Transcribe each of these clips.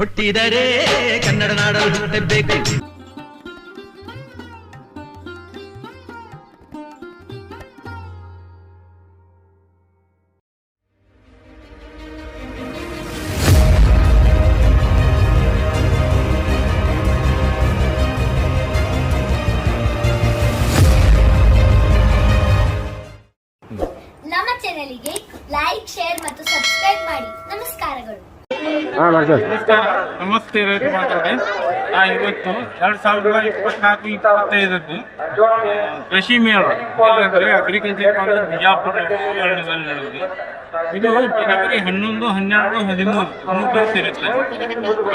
ಹುಟ್ಟಿದರೆ ಕನ್ನಡ ನಾಡಲು ಹುಟ್ಟಬೇಕು. ನಮ್ಮ ಚಾನೆಲ್ಗೆ ಲೈಕ್ ಶೇರ್ ಮತ್ತು ಸಬ್ಸ್ಕ್ರೈಬ್ ಮಾಡಿ. ನಮಸ್ತೆ. ರೈತ ಮಾತಾಡಿ. ನಾ ಇವತ್ತು ಎರಡ್ ಸಾವಿರದ ಇಪ್ಪತ್ನಾಲ್ಕು ಇಪ್ಪತ್ತೈದದ್ದು ಕೃಷಿ ಮೇಳ ಅಗ್ರಿಕಲ್ಚರ್ ಬಿಜಾಪುರ ಇದು ಜನವರಿ ಹನ್ನೊಂದು, ಹನ್ನೆರಡು, ಹದಿಮೂರು ಮೂರು ಇರುತ್ತೆ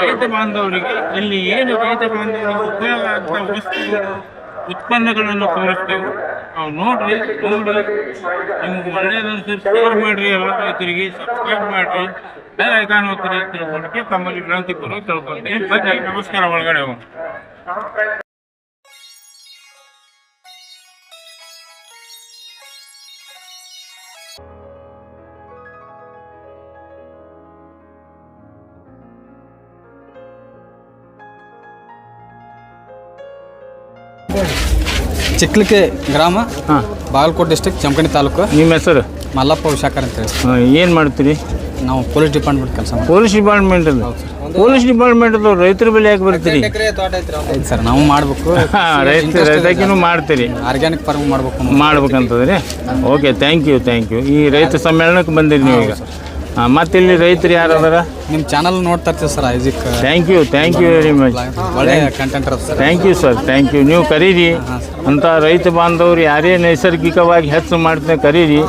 ರೈತ ಬಾಂಧವರಿಗೆ ಇಲ್ಲಿ ಏನು ರೈತ ಬಾಂಧವರಿಗೆ ಉಪಯೋಗ ಆಗ್ತಾ ವಸ್ತುಗಳು ಉತ್ಪನ್ನಗಳನ್ನು ತೋರಿಸ್ತೇವೆ ನಾವು ನೋಡ್ರಿ ನೋಡಿ ನಿಮ್ಗೆ ಒಳ್ಳೇದನ್ಸರಿ ಶೇರ್ ಮಾಡ್ರಿ ಎಲ್ಲ ರೈತರಿಗೆ ಸಬ್ಸ್ಕ್ರೈಬ್ ಮಾಡ್ರಿ. ಬೇರೆ ಐಕಾನ್ ಹೋಗ್ತೀರಿ ತಿಳ್ಕೊಂಡಕ್ಕೆ ತಮ್ಮಲ್ಲಿ ವಿನಂತಿ ಪೂರ್ವಕ ತಿಳ್ಕೊಳ್ತೀನಿ ಬನ್ನಿ, ನಮಸ್ಕಾರ ಒಳಗಡೆ ಚಿಕ್ಲಿಕೆ ಗ್ರಾಮ ಹಾಂ. ಬಾಗಲಕೋಟೆ ಡಿಸ್ಟಿಕ್ ಚಮಕಣಿ ತಾಲೂಕು. ನಿಮ್ಮ ಹೆಸರು? ಮಲ್ಲಪ್ಪ ವಿಶಾಖರ್ ಅಂತ ಹೇಳಿ. ಏನು ಮಾಡ್ತೀರಿ? ನಾವು ಪೊಲೀಸ್ ಡಿಪಾರ್ಟ್ಮೆಂಟ್ ಕೆಲಸ ಮಾಡ್ತೀವಿ. ಪೊಲೀಸ್ ಡಿಪಾರ್ಟ್ಮೆಂಟ್ ಪೊಲೀಸ್ ಡಿಪಾರ್ಟ್ಮೆಂಟ್ ರೈತರ ಬೆಲೆ ಯಾಕೆ ಬರ್ತೀರಿ? ಆಯ್ತು ಸರ್ ನಾವು ಮಾಡಬೇಕು. ಹಾ, ರೈತ ರೈತಕಿನೂ ಮಾಡ್ತೀರಿ. ಆರ್ಗ್ಯಾನಿಕ್ ಫಾರ್ಮ್ ಮಾಡಬೇಕು ಮಾಡ್ಬೇಕಂತಂದ್ರೆ? Okay thank you thank you ಈ ರೈತ ಸಮ್ಮೇಳನಕ್ಕೆ ಬಂದಿರಿ ನೀವು ಈಗ ಹಾಂ ಮತ್ತೆ ಇಲ್ಲಿ ರೈತರು ಯಾರು ಅದಾರ? ನಿಮ್ಮ ಚಾನಲ್ ನೋಡ್ತಾ ಇರ್ತೀವಿ sir ಐಜಿಕ್ thank you thank you very much ಒಳ್ಳೆ ಕಂಟೆಂಟ್ ಇರುತ್ತೆ sir thank you sir thank you ನೀವು ಕರೀರಿ. ಅಂತ ರೈತ ಬಾಂಧವ್ರು ಯಾರೇ ನೈಸರ್ಗಿಕವಾಗಿ ಹೆಚ್ಚು ಮಾಡ್ತೇನೆ ಕರೀರಿ.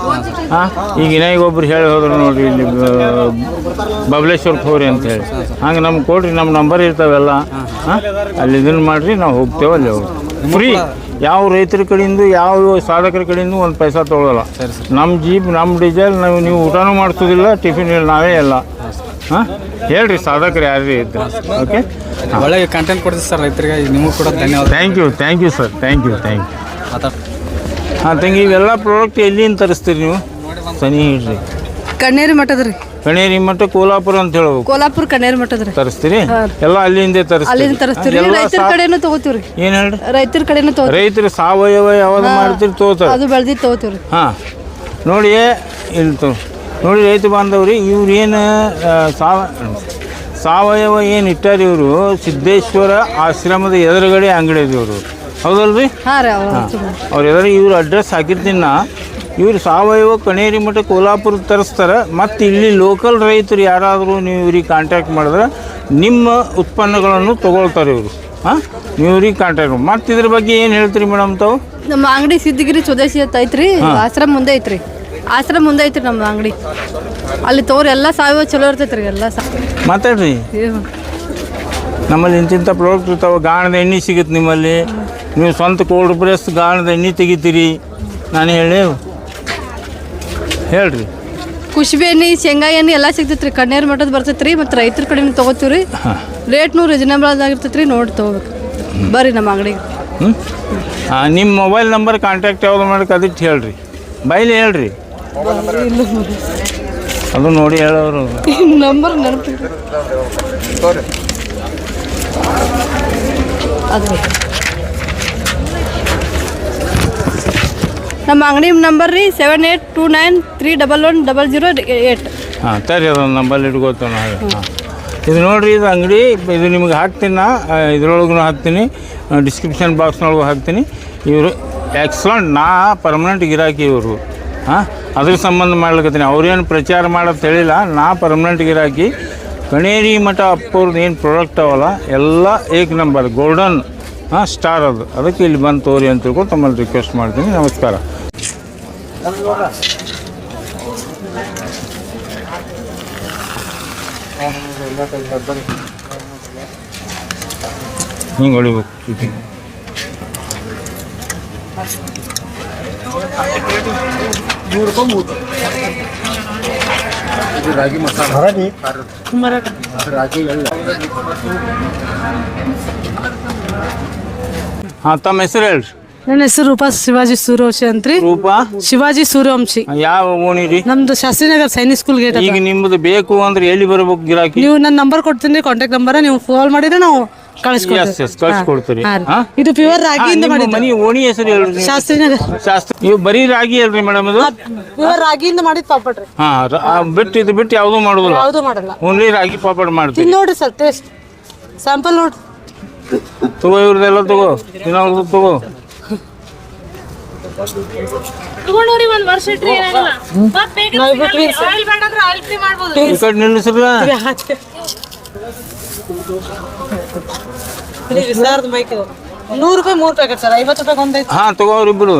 ಹಾಂ ಈಗ ಇನ್ನಾಗ ಒಬ್ರು ಹೇಳಿ ಹೋದ್ರು ನೋಡಿರಿ ಇಲ್ಲಿ ಬಬಲೇಶ್ವರಕ್ಕೆ ಬಬಲೇಶ್ವರ ಖೋರಿ ಅಂತ ಹೇಳಿ. ಹಂಗೆ ನಮ್ಗೆ ಕೊಡ್ರಿ ನಮ್ಮ ನಂಬರ್ ಇರ್ತಾವೆಲ್ಲ. ಹಾಂ ಅಲ್ಲಿ ಇದನ್ನು ಮಾಡಿರಿ ನಾವು ಹೋಗ್ತೇವೆ ಅಲ್ಲಿ ಹೋಗಿ ಫ್ರೀ ಯಾವ ರೈತರ ಕಡೆಯಿಂದ ಯಾವ ಸಾಧಕರ ಕಡೆಯಿಂದ ಒಂದು ಪೈಸಾ ತೊಗೊಳಲ್ಲ. ನಮ್ಮ ಜೀಪ್ ನಮ್ಮ ಡೀಸೆಲ್ ನಾವು ನೀವು ಊಟನೂ ಮಾಡಿಸೋದಿಲ್ಲ ಟಿಫಿನ್ ಇಲ್ಲ ನಾವೇ ಎಲ್ಲ ಹಾಂ? ಹೇಳ್ರಿ ಸಾಧಕರು ಯಾರೇ ಇದ್ದ ಓಕೆ ಒಳ್ಳೆ ಕಂಟೆಂಟ್ ಕೊಡ್ತೀವಿ ಸರ್ ರೈತರಿಗೆ ನಿಮಗೂ ಕೂಡ ಧನ್ಯವಾದ. Thank you thank you sir thank you thank you ಹಾಂ ತಂಗಿ ಇವೆಲ್ಲ ಪ್ರಾಡಕ್ಟ್ ಎಲ್ಲಿಂದ ತರಿಸ್ತೀರಿ ನೀವು? ಸನಿ ಇಡ್ರಿ ಕಣ್ಣೇರಿ ಮಠದ ರೀ ಕಣೇರಿ ಮಠ ಕೋಲಾಪುರ ಅಂತ ಹೇಳ್ಬೇಕು. ಕೋಲಾಪುರ ಕಣೇರಿ ಮಠದ ರೀ ತರಿಸ್ತೀರಿ ಎಲ್ಲ ಅಲ್ಲಿಂದ ಅಲ್ಲಿಂದ ತರಿಸ್ತೀವಿ ರೈತರ ಕಡೆನು ತಗೋತೀವ್ರಿ. ಏನ್ ಹೇಳ್ರಿ? ರೈತರ ಕಡೆನೂ ತಗೋ ರೈತರು ಸಾವಯವ ಯಾವ್ದು ಮಾಡ್ತೀರಿ ತಗೋತಾರೆ. ಅದು ಬೆಳ್ದಿ ತಗೋತೀವ್ರಿ. ಹಾ. ನೋಡಿ ಇಲ್ಲಿ ನೋಡಿ ರೈತ ಬಾಂಧವ್ರಿ ಇವ್ರು ಏನು ಸಾವ ಸಾವಯವ ಏನು ಇಟ್ಟಾರ ಇವರು? ಸಿದ್ದೇಶ್ವರ ಆಶ್ರಮದ ಎದುರುಗಡೆ ಅಂಗಡಿ ಇವರು. ಹೌದಲ್ರಿ? ಅವ್ರ ಎದುರು ಇವ್ರ ಅಡ್ರೆಸ್ ಹಾಕಿರ್ತೀನಿ ನಾ. ಇವ್ರು ಸಾವಯವ ಕಣೇರಿ ಮಠ ಕೋಲಾಪುರ ತರಿಸ್ತಾರೆ. ಮತ್ತು ಇಲ್ಲಿ ಲೋಕಲ್ ರೈತರು ಯಾರಾದರೂ ನೀವು ಇವ್ರಿಗೆ ಕಾಂಟ್ಯಾಕ್ಟ್ ಮಾಡಿದ್ರೆ ನಿಮ್ಮ ಉತ್ಪನ್ನಗಳನ್ನು ತೊಗೊಳ್ತಾರೆ ಇವರು. ಹಾಂ? ನೀವು ಇವ್ರಿಗೆ ಕಾಂಟ್ಯಾಕ್ಟ್ ಮತ್ತು ಇದ್ರ ಬಗ್ಗೆ ಏನು ಹೇಳ್ತೀರಿ ಮೇಡಮ್ ತಾವು? ನಮ್ಮ ಅಂಗಡಿ ಸಿದ್ಧಗಿರಿ ಸ್ವದೇಶಿ ಅಂತ ಐತ್ರಿ. ಆಶ್ರಮ ಮುಂದೆ ಐತ್ರಿ. ಆಶ್ರಮ ಮುಂದೆ ಐತ್ರಿ ನಮ್ಮ ಅಂಗಡಿ. ಅಲ್ಲಿ ತೋರಿ ಎಲ್ಲ ಸಾವಯವ ಚಲೋ ಇರ್ತೈತ್ರಿ ಎಲ್ಲ ಸಾ ಮಾತಾಡ್ರಿ. ನಮ್ಮಲ್ಲಿ ಇಂತಿಂಥ ಪ್ರಾಡಕ್ಟ್ ಇರ್ತಾವೆ ಗಾಣದ ಎಣ್ಣೆ ಸಿಗುತ್ತೆ ನಿಮ್ಮಲ್ಲಿ. ನೀವು ಸ್ವಂತ ಕೋಲ್ಡ್ ಪ್ರೆಸ್ ಗಾಣದ ಎಣ್ಣೆ ತೆಗಿತೀರಿ. ನಾನು ಹೇಳಿ ಹೇಳ್ರಿ. ಕುಶ್ಬಿ ಎಣ್ಣೆ ಶೇಂಗಾ ಎಣ್ಣೆ ಎಲ್ಲ ಸಿಗ್ತೈತ್ರಿ. ಕಣ್ಣೇರಿ ಮಠದ ಬರ್ತೈತ್ರಿ ಮತ್ತು ರೈತರ ಕಡೆನೂ ತಗೋತೀವ್ರಿ. ರೇಟ್ನು ರಿಜನೇಬಲ್ ಆಗಿರ್ತೈತ್ರಿ ನೋಡಿ ತಗೋಬೇಕು. ಬರ್ರಿ ನಮ್ಮ ಅಂಗಡಿಗೆ. ಹ್ಞೂ ನಿಮ್ಮ ಮೊಬೈಲ್ ನಂಬರ್ ಕಾಂಟ್ಯಾಕ್ಟ್ ಯಾವ್ದು ಮಾಡಕ್ಕೆ ಅದಕ್ಕೆ ಹೇಳ್ರಿ. ಬೈಲಿ ಹೇಳ್ರಿ. ಅದು ನೋಡಿ ಹೇಳೋರು. ನಂಬರ್ ನೆನಪು ಅದು. ನಮ್ಮ ಅಂಗಡಿ ನಂಬರ್ ರೀ seven eight two nine three double one double zero eight ಹಾಂ ಸರಿ ಅದೊಂದು ನಂಬರ್ ಇಟ್ಕೋತ ಇದು ನೋಡಿರಿ ಇದು ಅಂಗಡಿ, ಇದು ನಿಮಗೆ ಹಾಕ್ತೀನಿ ನಾ. ಇದ್ರೊಳಗೂ ಹಾಕ್ತೀನಿ. ಡಿಸ್ಕ್ರಿಪ್ಷನ್ ಬಾಕ್ಸ್ನೊಳಗೂ ಹಾಕ್ತೀನಿ. ಇವರು ಎಕ್ಸಲೆಂಟ್ ನಾ ಪರ್ಮನೆಂಟ್ ಗಿರಾಕಿ ಇವರು. ಹಾಂ, ಅದ್ರ ಸಂಬಂಧ ಮಾಡ್ಲಿಕತ್ತೀನಿ. ಅವ್ರೇನು ಪ್ರಚಾರ ಮಾಡೋದು ಹೇಳಿಲ್ಲ. ನಾ ಪರ್ಮನೆಂಟ್ ಗಿರಾಕಿ. ಕಣೇರಿ ಮಠ ಅಪ್ಪವ್ರದ್ದು ಏನು ಪ್ರಾಡಕ್ಟ್ ಅವಲ್ಲ, ಎಲ್ಲ ಏಕ್ ನಂಬರ್, ಗೋಲ್ಡನ್. ಹಾಂ ಸ್ಟಾರ್ ಅದು. ಅದಕ್ಕೆ ಇಲ್ಲಿ ಬಂದು ತೋರಿ ಅಂತ ತಿಳ್ಕೊಂಡು ತಮ್ಮಲ್ಲಿ ರಿಕ್ವೆಸ್ಟ್ ಮಾಡ್ತೀನಿ. ನಮಸ್ಕಾರ. ಹಿಂಗೆ ಹೊಡಿಬೇಕು. ಇದು. ಹಾಂ ತಮ್ಮ ಹೆಸರು ಹೇಳ್ರಿ. ನನ್ನ ಹೆಸರು ರೂಪಾ ಶಿವಾಜಿ ಸೂರ್ಯವಂಶಿ ಅಂತ್ರಿ. ರೂಪ? ಶಿವಾಜಿ ಸೂರ್ಯವಂಶಿ. ಯಾವ ಓಣಿ ರೀ? ನಮ್ದು ಶಾಸ್ತ್ರಿನಗರ್ ಸೈನಿಕ್ ಸ್ಕೂಲ್ ಗೇಟ್ ಈಗ ನಿಮ್ದು ಬೇಕು ಅಂದ್ರೆ ಎಲ್ಲಿ ಬರಬೇಕು ಗಿರಾಕಿ? ನೀವು ನನ್ನ ನಂಬರ್ ಕೊಡ್ತೀನಿ ಕಾಂಟ್ಯಾಕ್ಟ್ ನಂಬರ್ ನೀವು ಫೋನ್ ಮಾಡಿದ್ರೆ ನಾವು ಕಳ್ಸಿಕೊಡ್ತೀರಿ? ಇದು ಪ್ಯೂರ್ ರಾಗಿಯಿಂದ ಮಾಡಿದ್ದು. ಮನಿ ಓಣಿ ಹೆಸರು ಹೇಳ್ರಿ. ಶಾಸ್ತ್ರಿನಗರ್. ಶಾಸ್ತ್ರಿ ನೀವು ಬರೀ ರಾಗಿ ಅಲ್ರಿ ಮೇಡಮ್ ಇದು? ಪ್ಯೂರ್ ರಾಗಿಯಿಂದ ಮಾಡಿದ ಪಾಪಡ್ ರೀ. ಹಾ ಬಿಟ್ಟು ಇದು ಬಿಟ್ಟು ಯಾವುದೂ ಮಾಡುದಿಲ್ಲ. ಯಾವುದು ಮಾಡಲ್ಲ. ಓನ್ಲಿ ರಾಗಿ ಪಾಪಡ್ ಮಾಡ್ತೀವಿ. ನೋಡ್ರಿ ಸರ್ ಟೇಸ್ಟ್ ಸ್ಯಾಂಪಲ್ ನೋಡ್ರಿ. ತಗೋ ಇವ್ರದೆಲ್ಲ ತಗೋ. ಇನ್ನೊಂದು ತಗೋ. ತಗೊಂಡೋರಿ ಒಂದ್ ವರ್ಷ ಇಟ್ರಿ ಏನಾಗಲ್ಲ. ಮತ್ತ್ ಬೇಗ ನಾವ್ ಬಿಟ್ವಿ ಸರ್. ಆಯಿಲ್ ಬೇಕಂದ್ರೆ ಆಯಿಲ್ ಫ್ರೀ ಮಾಡ್ಬೋದು. ಈ ಕಡೆ ನಿಲ್ಲಿಸ್ರ ವಿಸ್ತಾರದ ಮೈಕ್ ನೂರು ರೂಪಾಯಿ ಮೂರು ಪ್ಯಾಕೆಟ್ ಸರ್. ಐವತ್ತು ರೂಪಾಯಿ ಒಂದೈತೆ ಹಾ ತಗೋ ಅವ್ರಿಬ್ರು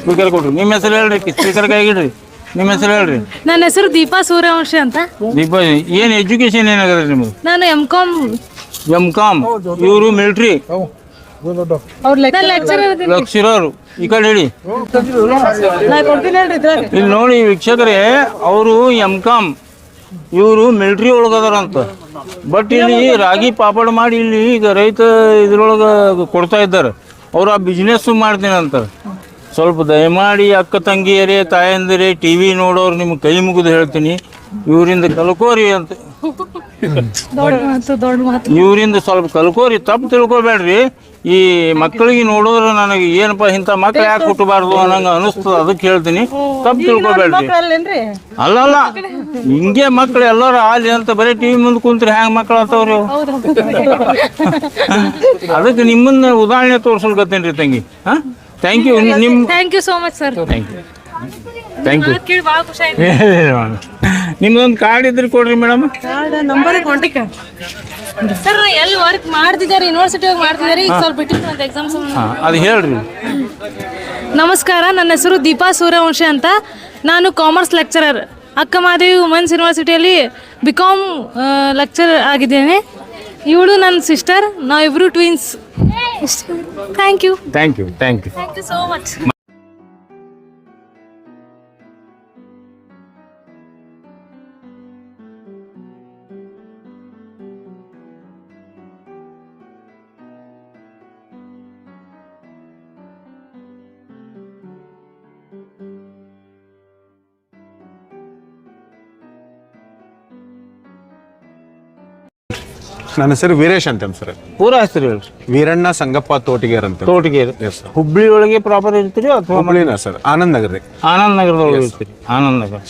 ಸ್ಪೀಕರ್ ಕೊಡ್ರಿ ನಿಮ್ಮ ಹೆಸರು ಹೇಳ್ರಿ ಸ್ಪೀಕರ್ ಕೈಗಿಡ್ರಿ ನಿಮ್ಮ ಹೆಸರು ಹೇಳ್ರಿ. ನನ್ನ ಹೆಸರು ದೀಪಾ ಸೂರ್ಯವಂಶಿ ಅಂತ. ದೀಪ ಏನ್ ಎಜುಕೇಶನ್ ಏನಾಗದ ನಿಮ್ದು ನಾನು ಎಂ ಕಾಮ್ ಎಂ ಕಾಮ್ ಇವರು ಮಿಲಿಟ್ರಿ ಲಕ್ಷಿರೋರು ಈ ಕಡೆ ಹೇಳಿ. ಇಲ್ಲಿ ನೋಡಿ ವೀಕ್ಷಕರೇ ಅವರು ಎಂ ಕಾಮ್ ಇವರು ಮಿಲಿಟ್ರಿ ಒಳಗದಾರಂತ ಬಟ್ ಇಲ್ಲಿ ರಾಗಿ ಪಾಪಡ್ ಮಾಡಿ ಇಲ್ಲಿ ಈಗ ರೈತ ಇದ್ರೊಳಗೆ ಕೊಡ್ತಾ ಇದ್ದಾರೆ. ಅವ್ರು ಆ ಬಿಸ್ನೆಸ್ ಮಾಡ್ತೀನಿ ಅಂತಾರೆ ಸ್ವಲ್ಪ ದಯಮಾಡಿ ಅಕ್ಕ ತಂಗಿಯರೇ ತಾಯಂದಿರೇ ಟಿ ವಿ ನೋಡೋರು ನಿಮ್ಗೆ ಕೈ ಮುಗಿದು ಹೇಳ್ತೀನಿ. ಇವರಿಂದ ಕಲ್ಕೋರಿ ಅಂತ. ದೊಡ್ಡ ಮಾತು ದೊಡ್ಡ ಮಾತು. ಇವರಿಂದ ಸ್ವಲ್ಪ ಕಲ್ಕೋರಿ ತಪ್ಪು ತಿಳ್ಕೊಬೇಡ್ರಿ. ಈ ಮಕ್ಕಳಿಗೆ ನೋಡಿದ್ರೆ ನನಗೆ ಏನಪ್ಪ ಇಂಥ ಮಕ್ಳು ಯಾಕೆ ಹುಟ್ಟಬಾರ್ದು ಅನ್ನಂಗೆ ಅನಿಸ್ತದ ಅದಕ್ಕೆ ಹೇಳ್ತೀನಿ. ತಪ್ಪು ತಿಳ್ಕೊಬೇಡ್ರಿ. ಅಲ್ಲಲ್ಲ ಹಿಂಗೆ ಮಕ್ಳು ಎಲ್ಲರೂ ಆಲಿ ಅಂತ ಬರೀ ಟಿವಿ ಮುಂದೆ ಕುಂತ್ರಿ ಹ್ಯಾಂಗ ಮಕ್ಳು ಅಂತವ್ರಿ ಅದಕ್ಕೆ ನಿಮ್ಮನ್ನ ಉದಾಹರಣೆ ತೋರ್ಸಲ್ಕತ್ತೇನ್ರಿ ತಂಗಿ. ಹಾ? ಥ್ಯಾಂಕ್ ಯು ನಿಮ್ಮ thank you so much sir thank you thank you ಕೇಳಿ ಭಾಳ ಖುಷಿ ಆಯ್ತು. ನಿಮ್ದೊಂದು ಕಾರ್ಡ್ ಇದ್ರೆ ಕೊಡ್ರಿ ಮೇಡಮ್ ನಂಬರ್ ಕಾಂಟ್ಯಾಕ್ಟ್ ಸರ್ ಎಲ್ಲಿ ವರ್ಕ್ ಮಾಡ್ತಿದ್ದಾರೆ ಯೂನಿವರ್ಸಿಟಿ ಹೋಗಿ ಮಾಡ್ತಿದ್ದಾರೆ ಈಗ ಸ್ವಲ್ಪ ಬಿಟ್ಟಿದ್ರು ಅಂತ ಎಕ್ಸಾಮ್ಸ್ ಅದು ಹೇಳ್ರಿ. ನಮಸ್ಕಾರ ನನ್ನ ಹೆಸರು ದೀಪಾ ಸೂರ್ಯವಂಶಿ ಅಂತ. ನಾನು ಕಾಮರ್ಸ್ ಲೆಕ್ಚರರ್ ಅಕ್ಕಮಾದೇವಿ ವುಮೆನ್ಸ್ ಯೂನಿವರ್ಸಿಟಿಯಲ್ಲಿ ಬಿ ಕಾಮ್ ಲೆಕ್ಚರ್ ಆಗಿದ್ದೇನೆ. ಇವಳು ನನ್ನ ಸಿಸ್ಟರ್ ನಾವಿಬ್ರು twins thank you thank you thank you thank you so much ನನ್ನ ಹೆಸರು ವೀರೇಶ್ ಅಂತ ಸರ್. ಪೂರ ಹೆಸರು ಹೇಳ್ರಿ. ವೀರಣ್ಣ ಸಂಗಪ್ಪ ತೋಟಿಗೇರ್ ಅಂತ ತೋಟಗೇರಿ. Yes, sir. ಹುಬ್ಳಿ ಒಳಗೆ ಪ್ರಾಪರ್ ಇರ್ತೀರಿ ಅಥವಾ ಹುಬ್ಳಿನ ಸರ್ ಆನಂದ್ ನಗರ ರೀ ಆನಂದ್ ನಗರದೊಳಗೆ ಇರ್ತೀರಿ. ಆನಂದ್ ನಗರ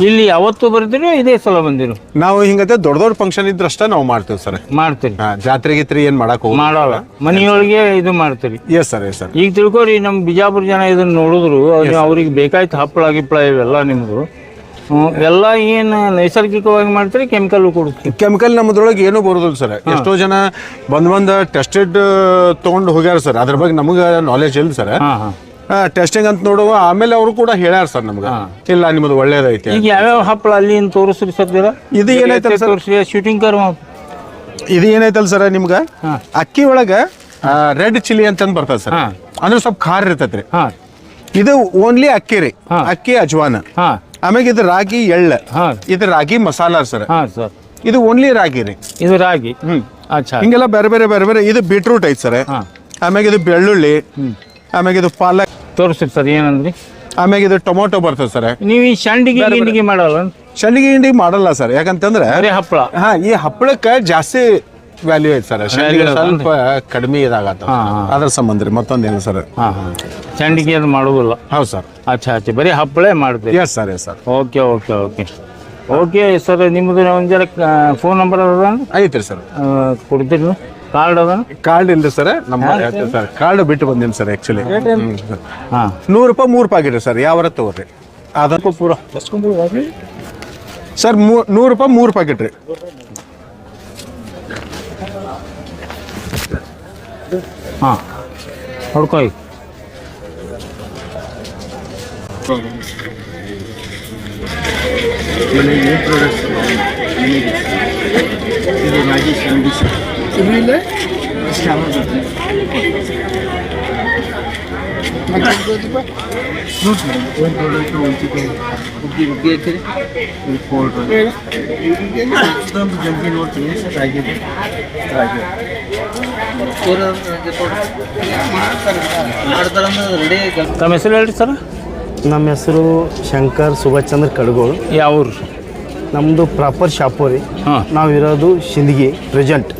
ಇಲ್ಲಿ ಯಾವತ್ತು ಬರ್ತೀರಿ ಇದೇ ಸಲ ಬಂದಿರು? ನಾವು ಹಿಂಗತೆ ದೊಡ್ಡ ದೊಡ್ಡ ಫಂಕ್ಷನ್ ಇದ್ರಷ್ಟ ನಾವು ಮಾಡ್ತೇವೆ ಸರ್. ಮಾಡ್ತೀರಿ. ಜಾತ್ರೆ ಗೀತ್ರಿ ಏನ್ ಮಾಡಕ್ ಹೋಗಿ ಮಾಡೋಲ್ಲ. ಮನೆಯೊಳಗೆ ಇದು ಮಾಡ್ತೀರಿ. ಎಸ್ ಸರ್ ಎಸ್ ಸರ್ ಈಗ ತಿಳ್ಕೊರಿ ನಮ್ಮ ಬಿಜಾಪುರ ಜನ ಇದನ್ನ ನೋಡಿದ್ರು ಅವ್ರಿಗೆ- ಬೇಕಾಯ್ತು ಹಪ್ಪಳ ಗಿಪ್ಪಳ ಇವೆಲ್ಲ ನಿಮ್ದು. ಎಲ್ಲ ಏನು ನೈಸರ್ಗಿಕವಾಗಿ ಮಾಡ್ತೀರಿ ಕೆಮಿಕಲ್ ಕೊಡ್ತೀವಿ ಕೆಮಿಕಲ್ ನಮ್ಮದ್ರೊಳಗೆ ಏನೂ ಬರೋದಿಲ್ಲ ಸರ್. ಎಷ್ಟೋ ಜನ ಬಂದ್ ಬಂದ ಟೆಸ್ಟೆಡ್ ತಗೊಂಡು ಹೋಗ್ಯಾರ ಸರ್. ಅದ್ರ ಬಗ್ಗೆ ನಮಗೆ ನಾಲೆಜ್ ಇಲ್ಲ ಸರ್. ಟೆಸ್ಟಿಂಗ್ ಅಂತ ನೋಡುವ ಆಮೇಲೆ ಅವರು ಕೂಡ ಹೇಳ್ಯಾರ ಸರ್ ನಮ್ಗೆ. ಇಲ್ಲ ನಿಮ್ಮದು ಒಳ್ಳೇದೈತಿ ಈಗ ಯಾವ್ಯಾವ ಹಪ್ಪಳ ಅಲ್ಲಿ ತೋರಿಸ್ರಿ ಸದ್ಯರ ಇದು ಏನೈತಲ್ಲ ಸರ್? ತೋರಿಸಿ ಶೂಟಿಂಗ್ ಕರ್ ಇದು ಏನೈತಲ್ಲ ಸರ್ ನಿಮ್ಗೆ? ಅಕ್ಕಿ ಒಳಗ ರೆಡ್ ಚಿಲ್ಲಿ ಅಂತಂದು ಬರ್ತದೆ ಸರ್. ಅಂದ್ರೆ ಸ್ವಲ್ಪ ಖಾರ ಇರ್ತೈತ್ರಿ. ಇದು ಓನ್ಲಿ ಅಕ್ಕಿ ರೀ. ಅಕ್ಕಿ ಅಜ್ವಾನ. ಆಮ್ಯಾಗ ಇದು ರಾಗಿ ಎಳ್ಳ. ಹಾ. ಇದು ರಾಗಿ ಮಸಾಲ ಸರ್. ಹಾ ಸರ್. ಇದು ಓನ್ಲಿ ರಾಗಿ ರೀ. ಇದು ರಾಗಿ. ಹ್ಮ್. ಅಚ್ಚಾ. ಹಿಂಗೆಲ್ಲ ಬೇರೆ ಬೇರೆ ಬೇರೆ ಬೇರೆ ಇದು ಬೀಟ್ರೂಟ್ ಐತೆ ಸರ್. ಹಾ. ಆಮ್ಯಾಗ ಇದು ಬೆಳ್ಳುಳ್ಳಿ. ಆಮ್ಯಾಗ ಇದು ಪಾಲಕ್. ತೋರಿಸ್ರಿ ಸರ್ ಏನಂದ್ರಿ? ಆಮ್ಯಾಗ ಇದು ಟೊಮೊಟೊ ಬರ್ತದೆ ಸರ್. ನೀವು ಈ ಶಂಡಿಗೆ ಗಿಂಡಿಗೆ ಮಾಡಲ್ಲ? ಶಂಡಿಗೆ ಹಿಂಡಿಗೆ ಮಾಡಲ್ಲ ಸರ್. ಯಾಕಂತಂದ್ರೆ ಬರೀ ಹಪ್ಪಳ. ಹಾ ಈ ಹಪ್ಪಳಕ್ಕೆ ಜಾಸ್ತಿ ವ್ಯಾಲ್ಯೂ ಐತೆ ಸರ್. ಶಂಡಿಗೆ ಸ್ವಲ್ಪ ಕಡಿಮೆ ಇದಾಗತ್ತ. ಅದ್ರ ಸಂಬಂಧ ರೀ ಮತ್ತೊಂದೇನು ಸರ್? ಹಾಂ ಹಾಂ. ಶಂಡಿಗೆ ಅದು ಮಾಡೋದಿಲ್ಲ? ಹೌದು ಸರ್. ಅಚ್ಚಾ ಅಚ್ಚಾ ಬರೀ ಹಪ್ಪಳೆ ಮಾಡ್ತೀರಿ? Yes sir yes sir okay okay okay okay sir ನಿಮ್ಮದು ಒಂದು ಜರ ಫೋನ್ ನಂಬರ್ ಅದ ಐತ್ರಿ ಸರ್. ಕೊಡ್ತೀರಿ ಕಾರ್ಡ್ ಅದ ಕಾರ್ಡ್ ಇಲ್ಲ ಸರ್. ನಮ್ಮ ಸರ್. ಕಾರ್ಡ್ ಬಿಟ್ಟು ಬಂದೀನಿ ಸರ್ ಆ್ಯಕ್ಚುಲಿ ಹಾಂ. ನೂರು ರೂಪಾಯಿ ಮೂರು ರೂಪಾಯಿ ಆಗಿರಿ ಸರ್ ಯಾವ ತಗೋರಿ? ಅದಕ್ಕೂ ಪೂರ. ಸರ್ ಮೂ ನೂರು ರೂಪಾಯಿ ಮೂರು ಪ್ಯಾಕೆಟ್ ರೀ ಹಾಂ ಹೊಡ್ಕೊಯ್ ಮನೆಗೆ ಪ್ರಾಡಕ್ಟ್ಸ್ ಮನೆಗೆ ಇದು ರಾಜೇಶ್ ಅಂಗಡಿ ಸರ್ ಇದರಿಂದ ಶ್ಯಾಮ ಬರ್ತದೆ ಮತ್ತೆ ನೋಡಿ ಮೇಡಮ್ ಒಂದು ಪ್ರಾಡಕ್ಟ್ ಒಂದು ಚಿಕನ್ ಉಗ್ಗಿ ಉಗ್ಗಿ ಹಾಕಿರಿ ಒಂದು ಪೌಡ್ರ್ ಇದೊಂದು ಜಲ್ದಿ ನೋಡ್ತೀನಿ ಸರ್ ರಾಗಿ ರಾಗಿ ತಮ್ಮ ಹೆಸರು ಹೇಳ್ರಿ ಸರ್? ನಮ್ಮ ಹೆಸರು ಶಂಕರ್ ಸುಭಾಷ್ ಚಂದ್ರ ಕಡಗೋಳು. ಯಾವ ಊರು? ನಮ್ಮದು ಪ್ರಾಪರ್ ಶಾಪುರಿ ಹಾಂ. ಇರೋದು ಶಿಂದಗಿ ಪ್ರೆಸೆಂಟ್.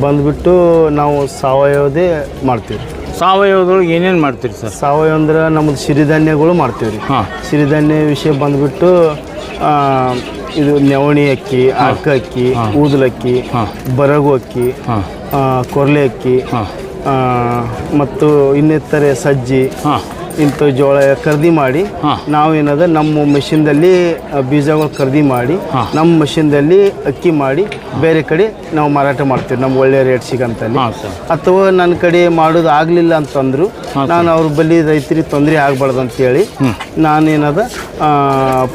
ಬಂದ್ಬಿಟ್ಟು ನಾವು ಸಾವಯವದೇ ಮಾಡ್ತೀವಿ ಸಾವಯವದೊಳಗೆ ಏನೇನು ಮಾಡ್ತೀರಿ ಸರ್? ಸಾವಯವ ಅಂದ್ರೆ ನಮ್ಮದು ಸಿರಿಧಾನ್ಯಗಳು ಮಾಡ್ತೀವಿ ರೀ. ಸಿರಿಧಾನ್ಯ ವಿಷಯ ಬಂದ್ಬಿಟ್ಟು ಆ, ಇದು ನವಣಿ ಅಕ್ಕಿ ಅಕ್ಕ ಅಕ್ಕಿ ಊದಲಕ್ಕಿ ಬರಗು ಅಕ್ಕಿ ಕೊರ್ಲೆ ಅಕ್ಕಿ ಹಾಂ. ಮತ್ತು ಇನ್ನಿತರೆ ಸಜ್ಜಿ ಹಾಂ. ಇಂಥ ಜೋಳ ಖರೀದಿ ಮಾಡಿ. ನಾವೇನದ ನಮ್ಮ ಮೆಷಿನ್ದಲ್ಲಿ ಬೀಜಗಳು ಖರೀದಿ ಮಾಡಿ ನಮ್ಮ ಮೆಷಿನ್ದಲ್ಲಿ ಅಕ್ಕಿ ಮಾಡಿ ಬೇರೆ ಕಡೆ ನಾವು ಮಾರಾಟ ಮಾಡ್ತೀವಿ ನಮ್ಗೆ ಒಳ್ಳೆ ರೇಟ್ ಸಿಗಂತಲ್ಲಿ. ಅಥವಾ ನನ್ನ ಕಡೆ ಮಾಡೋದು ಆಗಲಿಲ್ಲ ಅಂತಂದ್ರು ನಾನು ಅವ್ರ ಬಳಿ ರೈತರಿಗೆ ತೊಂದರೆ ಆಗಬಾರ್ದು ಅಂತೇಳಿ ನಾನೇನದ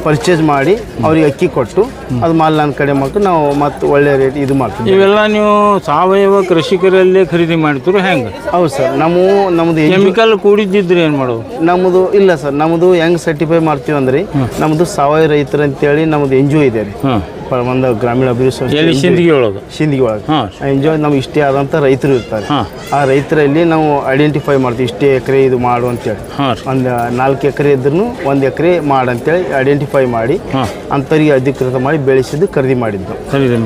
ಪರ್ಚೇಸ್ ಮಾಡಿ ಅವ್ರಿಗೆ ಅಕ್ಕಿ ಕೊಟ್ಟು ಅದು ಮಾಲ್ ನನ್ನ ಕಡೆ ಮಾಡ್ತು ನಾವು ಮತ್ತೆ ಒಳ್ಳೆ ರೇಟ್ ಇದು ಮಾಡ್ತೀವಿ. ಇವೆಲ್ಲ ನೀವು ಸಾವಯವ ಕೃಷಿಕರಲ್ಲೇ ಖರೀದಿ ಮಾಡ್ತೀರೋ ಹೆಂಗೆ? ಹೌದು ಸರ್ ನಮ್ಮ ನಮ್ದು ಕೆಮಿಕಲ್ ಕೂಡಿದ್ದಿದ್ರೆ ಏನು ಮಾಡೋದು? ನಮ್ಮದು ಇಲ್ಲ ಸರ್ ನಮ್ಮದು ಹೆಂಗ್ ಸರ್ಟಿಫೈ ಮಾಡ್ತೀವಿ ಅಂದ್ರೆ ನಮ್ಮದು ಸಾವಯವ ರೈತರು ಅಂತೇಳಿ ನಮ್ಮದು ಎನ್ ಜಿ ಒ ಇದೆ ರೀ. ಒಂದು ಗ್ರಾಮೀಣ ಅಭಿವೃದ್ಧಿ ಸಂಸ್ಥೆ ಸಿಂದಗಿ ಒಳಗೆ? ಸಿಂದಗಿ ಒಳಗೆ. ಎನ್ ಜಿ ಒ ನಮ್ಗೆ ಇಷ್ಟೇ ಆದಂಥ ರೈತರು ಇರ್ತಾರೆ. ಆ ರೈತರಲ್ಲಿ ನಾವು ಐಡೆಂಟಿಫೈ ಮಾಡ್ತೀವಿ ಇಷ್ಟೇ ಎಕರೆ ಇದು ಮಾಡು ಅಂತೇಳಿ. ಒಂದು ನಾಲ್ಕು ಎಕರೆ ಇದ್ರೂ ಒಂದು ಎಕರೆ ಮಾಡು ಅಂತೇಳಿ ಐಡೆಂಟಿಫೈ ಮಾಡಿ ಅಂತರಿಗೆ ಅಂಥವ್ರಿಗೆ ಅಧಿಕೃತ ಮಾಡಿ ಬೆಳೆಸಿದ್ದು ಖರೀದಿ ಮಾಡಿದ್ದು.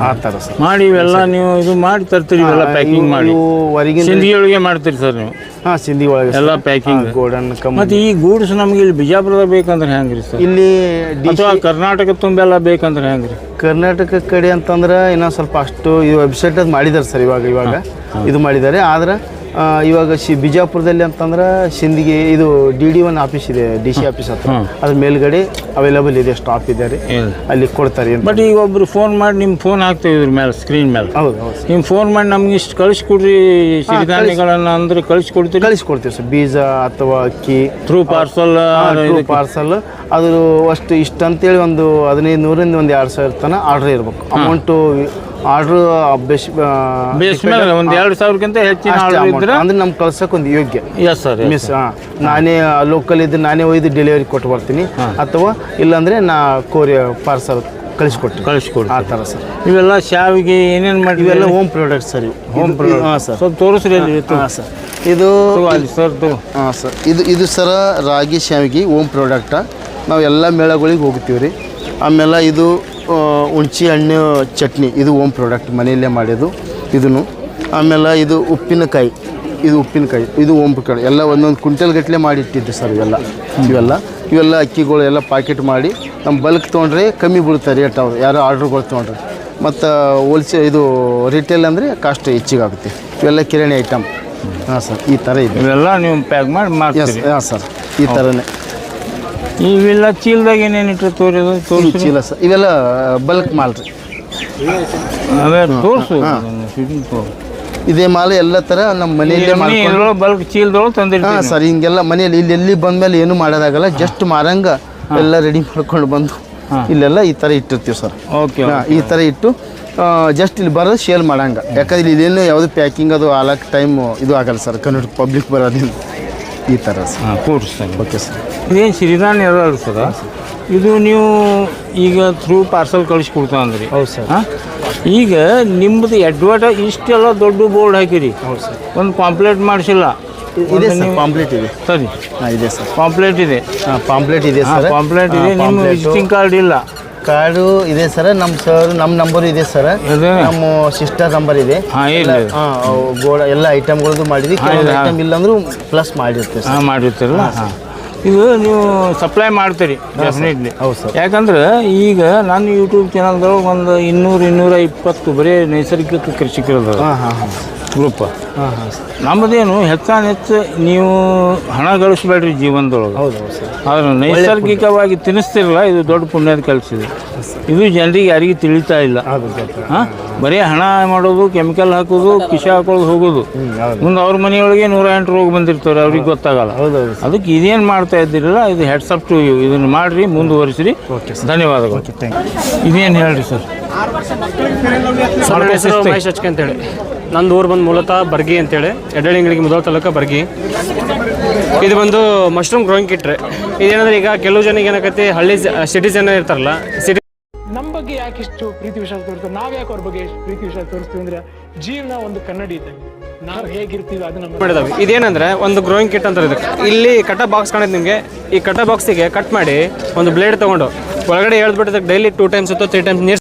ಆ ಥರ ಸರ್. ಮಾಡಿ ಇವೆಲ್ಲ ನೀವು ಇದು ಮಾಡಿ ತರ್ತೀರಿ ಪ್ಯಾಕಿಂಗ್ ಮಾಡಿ. ಹೊರಗಿನ ಮಾಡ್ತೀರಿ ಸರ್ ನೀವು? ಹಾಂ ಸಿಂಧಿ ಒಳಗೆ ಎಲ್ಲ ಪ್ಯಾಕಿಂಗ್ ಗೋಲ್ಡನ್ ಕಮ್ ಮತ್ತೆ ಈ ಗೂಡ್ಸ್ ನಮ್ಗೆ ಇಲ್ಲಿ ಬಿಜಾಪುರದಾಗ ಬೇಕಂದ್ರೆ ಹೆಂಗ್ರಿ ಸರ್? ಇಲ್ಲಿ ಅಥವಾ ಕರ್ನಾಟಕ ತುಂಬೆಲ್ಲ ಬೇಕಂದ್ರೆ ಹೆಂಗ್ರಿ? ಕರ್ನಾಟಕ ಕಡೆ ಅಂತಂದ್ರೆ ಇನ್ನೊಂದು ಸ್ವಲ್ಪ ಅಷ್ಟು ಈ ವೆಬ್ಸೈಟ್ ಅದು ಮಾಡಿದ್ದಾರೆ ಸರ್ ಇವಾಗ ಇವಾಗ ಇದು ಮಾಡಿದ್ದಾರೆ. ಆದ್ರೆ ಇವಾಗ ಶಿ ಬಿಜಾಪುರದಲ್ಲಿ ಅಂತಂದ್ರೆ ಸಿಂದಿಗೆ ಇದು ಡಿ ಡಿ ಒನ್ ಆಫೀಸ್ ಇದೆ ಡಿ ಸಿ ಆಫೀಸ್ ಹತ್ರ. ಅದ್ರ ಮೇಲ್ಗಡೆ ಅವೈಲೇಬಲ್ ಇದೆ ಸ್ಟಾಪ್ ಇದೆ ರೀ. ಅಲ್ಲಿ ಕೊಡ್ತಾರೆ. ಬಟ್ ಈಗ ಒಬ್ರು ಫೋನ್ ಮಾಡಿ ನಿಮ್ಮ ಫೋನ್ ಹಾಕ್ತೇವೆ ಇದ್ರ ಮೇಲೆ ಸ್ಕ್ರೀನ್ ಮೇಲೆ. ಹೌದು ಹೌದು ನೀವು ಫೋನ್ ಮಾಡಿ ನಮ್ಗೆ ಇಷ್ಟು ಕಳಿಸ್ಕೊಡ್ರಿ ಸಿರಿಧಾನ್ಯಗಳನ್ನು ಅಂದ್ರೆ ಕಳಿಸ್ಕೊಡ್ತೀವಿ ಕಳಿಸ್ಕೊಡ್ತೀವಿ ಸರ್. ಬೀಜ ಅಥವಾ ಅಕ್ಕಿ ಥ್ರೂ ಪಾರ್ಸಲ್ ಪಾರ್ಸಲ್ ಅದು ಅಷ್ಟು ಇಷ್ಟು ಅಂತೇಳಿ ಒಂದು ಹದಿನೈದು ನೂರಿಂದ ಒಂದು ಎರಡು ಸಾವಿರ ತನಕ ಆರ್ಡ್ರ್ ಇರ್ಬೇಕು. ಅಮೌಂಟು ಆರ್ಡ್ರ್ ಬೆಸ್ ಬೇಸ್ ಮೇಲೆ ಒಂದು ಎರಡು ಸಾವಿರಕ್ಕಿಂತ ಹೆಚ್ಚಿನ ಆರ್ಡರ್ ಇದ್ರೆ ಅಂದ್ರೆ ನಮ್ಗೆ ಕಳ್ಸಕ್ಕೆ ಒಂದು ಯೋಗ್ಯ. ಎಸ್ ಸರ್ ಮಿಸ್ ಹಾಂ ನಾನೇ ಲೋಕಲ್ ಇದ್ದು ನಾನೇ ಒಯ್ದು ಡೆಲಿವರಿ ಕೊಟ್ಟು ಬರ್ತೀನಿ. ಅಥವಾ ಇಲ್ಲಾಂದ್ರೆ ನಾ ಕೋರಿಯ ಪಾರ್ಸಲ್ ಕಳಿಸ್ಕೊಡ್ತೀನಿ. ಕಳಿಸ್ಕೊಡಿ ಆ ಥರ ಸರ್ ಇವೆಲ್ಲ ಶಾವಿಗೆ ಏನೇನು ಮಾಡಿ ಇವೆಲ್ಲ ಹೋಮ್ ಪ್ರಾಡಕ್ಟ್ ಸರ್ ಇವು. ಹೋಮ್ ಹಾಂ ಸರ್ ಸ್ವಲ್ಪ ತೋರಿಸ್ರಿ ಅಲ್ಲಿ ಹಾಂ ಸರ್ ಇದು ಅಲ್ಲಿ ಸರ್ ಹಾಂ ಸರ್ ಇದು ಇದು ಸರ ರಾಗಿ ಶಾವಿಗೆ ಹೋಮ್ ಪ್ರಾಡಕ್ಟ ನಾವು ಎಲ್ಲ ಮೇಳಗಳಿಗೆ ಹೋಗ್ತೀವಿ ರೀ ಆಮೇಲೆ ಇದು ಹುಣ್ಚಿ ಹುಣ್ಸೆ ಹಣ್ಣು ಚಟ್ನಿ. ಇದು ಓಮ್ ಪ್ರಾಡಕ್ಟ್ ಮನೆಯಲ್ಲೇ ಮಾಡಿದ್ದು ಇದನ್ನು. ಆಮೇಲೆ ಇದು ಉಪ್ಪಿನಕಾಯಿ. ಇದು ಉಪ್ಪಿನಕಾಯಿ. ಇದು ಓಮ್ ಕಡೆ ಎಲ್ಲ ಒಂದೊಂದು ಕ್ವಿಂಟಲ್ ಗಟ್ಟಲೆ ಮಾಡಿ ಇಟ್ಟಿದ್ದು ಸರ್ ಇವೆಲ್ಲ. ಇವೆಲ್ಲ. ಇವೆಲ್ಲ ಅಕ್ಕಿಗಳು ಎಲ್ಲ ಪ್ಯಾಕೆಟ್ ಮಾಡಿ ನಮ್ಮ ಬಲ್ಕ್ ತೊಗೊಂಡ್ರೆ ಕಮ್ಮಿ ಬೀಳುತ್ತೆ ರೇಟ್ ಅವ್ರು. ಯಾರೋ ಆರ್ಡ್ರ್ಗಳು ತೊಗೊಂಡ್ರೆ. ಮತ್ತು ಹೋಲ್ಸೇ ಇದು ರಿಟೇಲ್ ಅಂದರೆ ಕಾಸ್ಟ್ ಹೆಚ್ಚಿಗಾಗುತ್ತೆ. ಇವೆಲ್ಲ ಕಿರಾಣಿ ಐಟಮ್ ಹಾಂ ಸರ್ ಈ ಥರ ಇದೆ. ಇವೆಲ್ಲ ನೀವು ಪ್ಯಾಕ್ ಮಾಡಿ ಎಸ್ ಹಾಂ ಸರ್ ಈ ಥರನೇ ಇವೆಲ್ಲ ಚೀಲದಾಗ ಏನೇನು ಇಟ್ಟರೆ ತೋರಿದು ತೋರಿಸಿ ಚೀಲ ಸರ್ ಇವೆಲ್ಲ ಬಲ್ಕ್ ಮಾಲ್ ರೀ ಅವೇ ತೋರಿಸು. ಇದೇ ಮಾಲ್ ಎಲ್ಲ ಥರ ನಮ್ಮ ಮನೆಯಲ್ಲೇ ಬಲ್ಕ್ ಚೀಲದೊಳಗೆ ಹಾಂ ತಂದಿರ್ತೀವಿ ಸರ್ ಹಿಂಗೆಲ್ಲ ಮನೆಯಲ್ಲಿ ಇಲ್ಲಿ ಎಲ್ಲಿ ಬಂದ್ಮೇಲೆ ಏನು ಮಾಡೋದಾಗಲ್ಲ ಜಸ್ಟ್ ಮಾರಂಗ ಎಲ್ಲ ರೆಡಿ ಮಾಡ್ಕೊಂಡು ಬಂದು ಇಲ್ಲೆಲ್ಲ ಈ ಥರ ಇಟ್ಟಿರ್ತೀವಿ ಸರ್. ಓಕೆ ಹಾಂ ಈ ಥರ ಇಟ್ಟು ಜಸ್ಟ್ ಇಲ್ಲಿ ಬರೋದು ಶೇಲ್ ಮಾಡಂಗ. ಯಾಕಂದ್ರೆ ಇಲ್ಲಿ ಏನು ಯಾವುದು ಪ್ಯಾಕಿಂಗ್ ಅದು ಆಲಕ್ಕೆ ಟೈಮ್ ಇದು ಆಗಲ್ಲ ಸರ್. ಕನ್ನಡ ಪಬ್ಲಿಕ್ ಬರೋದ್ರಿಂದ. ಈ ಥರ ಸರ್. ಹಾಂ ಕೂಡಿಸ್ತಾನೆ ಓಕೆ ಸರ್ ಇದೇನು ಸಿರಿಧಾನ್ಯ ಅಲ್ಲ ಸರ್? ಇದು ನೀವು ಈಗ ಥ್ರೂ ಪಾರ್ಸಲ್ ಕಳಿಸ್ಕೊಡ್ತಾ ಅಂದ್ರಿ ಹೌದು ಸರ್. ಹಾಂ? ಈಗ ನಿಮ್ಮದು ಎಡ್ವಟ ಇಷ್ಟೆಲ್ಲ ದೊಡ್ಡ ಬೋರ್ಡ್ ಹಾಕಿರಿ. ಹೌದು ಸರ್. ಒಂದು ಪಾಂಪ್ಲೇಟ್ ಮಾಡಿಸಿಲ್ಲ. ಇದೆ ಸರ್ ಪಾಂಪ್ಲೆಟ್ ಇದೆ. ಸರಿ. ಹಾಂ ಇದೆ ಸರ್. ಪಾಂಪ್ಲೇಟ್ ಇದೆ. ಹಾಂ ಪಾಂಪ್ಲೆಟ್ ಇದೆ ಸರ್. ಪಾಂಪ್ಲೆಟ್ ಇದೆ. ನಿಮ್ಮ ವಿಸಿಟಿಂಗ್ ಕಾರ್ಡ್ ಇಲ್ಲ. ಕಾರ್ಡು ಇದೆ ಸರ್ ನಮ್ಮ ಸರ್ ನಮ್ಮ ನಂಬರ್ ಇದೆ ಸರ್. ಇದೆ? ನಮ್ಮ ಸಿಸ್ಟರ್ ನಂಬರ್ ಇದೆ. ಹಾಂ ಇಲ್ಲ ಹಾಂ ಅವು ಗೋಡ ಎಲ್ಲ ಐಟಮ್ಗಳದ್ದು ಮಾಡಿದ್ವಿ. ಕೆಲವೊಂದು ಹಾ. ಐಟಮ್ ಇಲ್ಲಾಂದ್ರೂ ಪ್ಲಸ್ ಮಾಡಿರ್ತೀವಿ ಸರ್. ಹಾಂ ಮಾಡಿರ್ತೀರಲ್ಲ? ಹಾಂ ಇದು ನೀವು ಸಪ್ಲೈ ಮಾಡ್ತೀರಿ ಡೆಫಿನೆಟ್ಲಿ ಹೌದು ಸರ್. ಯಾಕಂದ್ರೆ ಈಗ ನನ್ನ ಯೂಟ್ಯೂಬ್ ಚಾನಲ್ದೊಳಗೆ ಒಂದು ಇನ್ನೂರು ಇನ್ನೂರ ಇಪ್ಪತ್ತು ಬರೀ ನೈಸರ್ಗಿಕ ಕೃಷಿಕರದ ಹಾಂ ಹಾಂ ಹಾಂ. ಗ್ರೂಪ್. ಹಾಂ ಹಾಂ ಸರ್. ನಮ್ಮದೇನು ಹೆಚ್ಚಾನ ಹೆಚ್ಚು ನೀವು ಹಣ ಗಳಿಸ್ಬೇಡ್ರಿ ಜೀವನದೊಳಗೆ. ಹೌದು ಸರ್. ಆದ್ರೆ ನೈಸರ್ಗಿಕವಾಗಿ ತಿನ್ನಿಸ್ತಿರಲ್ಲ ಇದು ದೊಡ್ಡ ಪುಣ್ಯದ ಕೆಲಸ ಇದು ಇದು ಜನರಿಗೆ ಯಾರಿಗೂ ತಿಳಿತಾ ಇಲ್ಲ. ಹೌದು ಹಾಂ ಬರೀ ಹಣ ಮಾಡೋದು ಕೆಮಿಕಲ್ ಹಾಕೋದು ಕಿಶ ಹಾಕೊಳ್ಳೋದು ಹೋಗೋದು. ಮುಂದೆ ಅವ್ರ ಮನೆಯೊಳಗೆ ನೂರ ಎಂಟು ರೋಗ ಬಂದಿರ್ತಾರೆ ಅವ್ರಿಗೆ ಗೊತ್ತಾಗಲ್ಲ. ಹೌದು ಹೌದು ಅದಕ್ಕೆ ಇದೇನು ಮಾಡ್ತಾ ಇದ್ದಿರಲ್ಲ ಇದು ಹೆಡ್ಸಪ್ ಟು ಯು ಇದನ್ನು ಮಾಡಿರಿ ಮುಂದುವರಿಸಿರಿ. ಧನ್ಯವಾದಗಳು. ಇದೇನು ಹೇಳ್ರಿ ಸರ್? ಹೇಳಿ. ಮಹೇಶ್ ಅಂತೇಳಿ ನಂದು ಊರು ಬಂದು ಮೂಲತಃ ಬರ್ಗಿ ಅಂತೇಳಿ. ಎಡ್ಡಳಿಂಗಳಿಗೆ ಮೊದಲ ತಾಲೂಕು ಬರ್ಗಿ. ಇದು ಬಂದು ಮಶ್ರೂಮ್ ಗ್ರೋಯಿಂಗ್ ಕಿಟ್ರೆ ಇದೇನಂದ್ರೆ ಈಗ ಕೆಲವು ಜನಿಗೆ ಏನಾಗತ್ತೆ ಹಳ್ಳಿ ಸಿಟಿ ಜನ ಇರ್ತಾರಲ್ಲ ಸಿಟಿ ನಮ್ಮ ಬಗ್ಗೆ ಯಾಕೆ ಇಷ್ಟು ಪ್ರೀತಿ ವಿಶ್ವಾಸ ತೋರಿಸ್ತೀವಿ ನಾವ್ ಯಾಕೆ ಅವ್ರ ಬಗ್ಗೆ ಪ್ರೀತಿ ವಿಶ್ವಾಸ ತೋರಿಸ್ತೀವಿ ಅಂದ್ರೆ ಜೀವನ ಒಂದು ಕನ್ನಡಿ ಇದೆ. ನಾವು ಹೇಗಿರ್ತೀವಿ ಅದು ನಮ್ಮ ಮಾಡಿದಾವೆ. ಇದೇನಂದ್ರೆ ಒಂದು ಗ್ರೋಯಿಂಗ್ ಕಿಟ್ ಅಂತ ಇದಕ್ಕೆ. ಇಲ್ಲಿ ಕಟ ಬಾಕ್ಸ್ ಕಾಣಿದ್ ನಿಮಗೆ. ಈ ಕಟ ಬಾಕ್ಸಿಗೆ ಕಟ್ ಮಾಡಿ ಒಂದು ಬ್ಲೇಡ್ ತಗೊಂಡು ಒಳಗಡೆ ಹೇಳ್ಬಿಟ್ಟು ಡೈಲಿ ಟೂ ಟೈಮ್ಸ್ ಅಥವಾ ತ್ರೀ ಟೈಮ್ಸ್ ನೀರು